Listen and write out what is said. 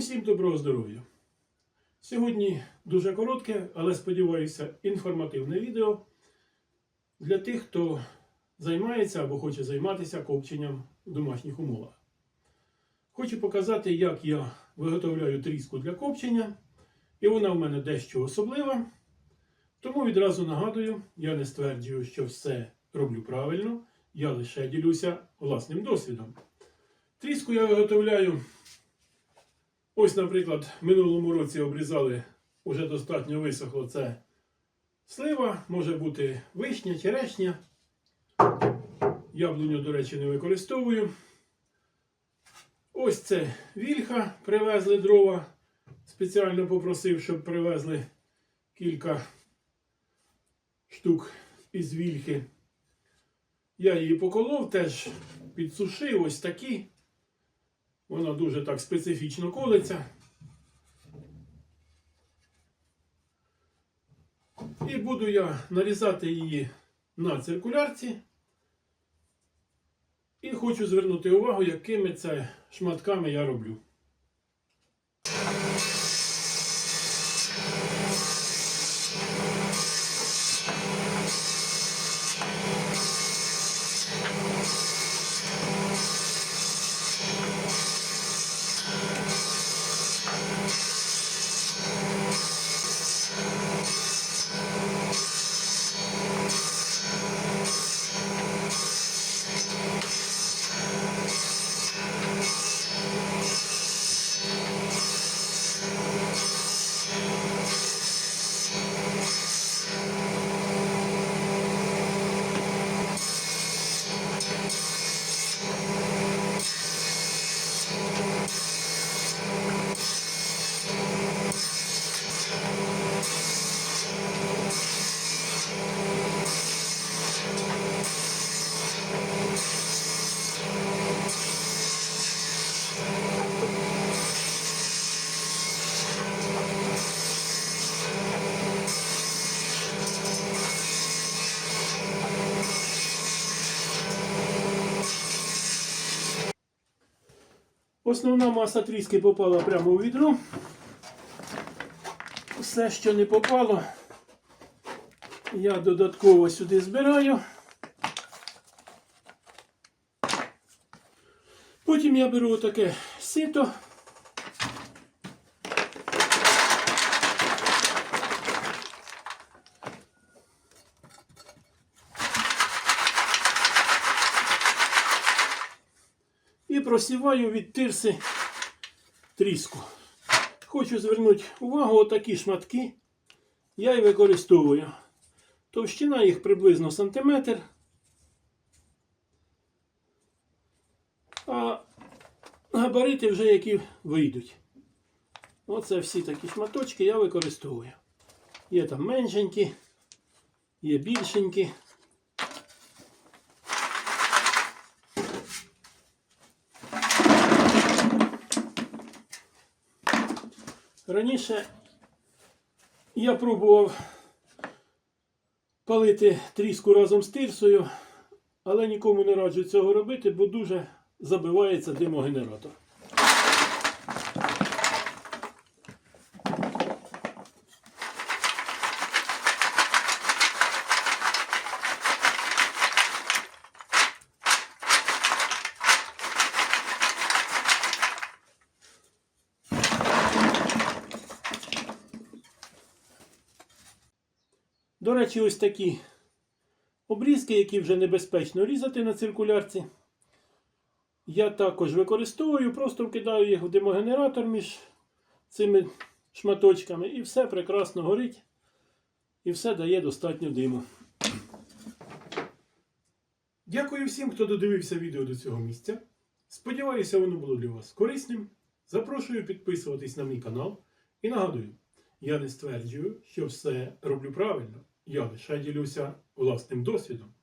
Усім доброго здоров'я! Сьогодні дуже коротке, але сподіваюся, інформативне відео для тих, хто займається або хоче займатися копченням в домашніх умовах. Хочу показати, як я виготовляю тріску для копчення, і вона в мене дещо особлива. Тому відразу нагадую, я не стверджую, що все роблю правильно, я лише ділюся власним досвідом. Тріску я виготовляю. Ось, наприклад, в минулому році обрізали уже достатньо висохло це слива, може бути вишня, черешня. Яблуню, до речі, не використовую. Ось це вільха, привезли дрова. Спеціально попросив, щоб привезли кілька штук із вільхи. Я її поколов, теж підсушив ось такі. Вона дуже так специфічно колиться. І буду я нарізати її на циркулярці. І хочу звернути увагу, якими це шматками я роблю. Основна маса тріски попала прямо у відро. Все, що не попало, я додатково сюди збираю. Потім я беру таке сито. І просіваю від тирси тріску. Хочу звернути увагу, отакі шматки я і використовую. Товщина їх приблизно сантиметр. А габарити вже які вийдуть. Оце всі такі шматочки я використовую. Є там меншенькі, є більшенькі. Раніше я пробував палити тріску разом з тирсою, але нікому не раджу цього робити, бо дуже забивається димогенератор. До речі, ось такі обрізки, які вже небезпечно різати на циркулярці. Я також використовую, просто вкидаю їх в димогенератор між цими шматочками і все прекрасно горить. І все дає достатньо диму. Дякую всім, хто додивився відео до цього місця. Сподіваюся, воно було для вас корисним. Запрошую підписуватись на мій канал і нагадую, я не стверджую, що все роблю правильно. Я лише ділюся власним досвідом.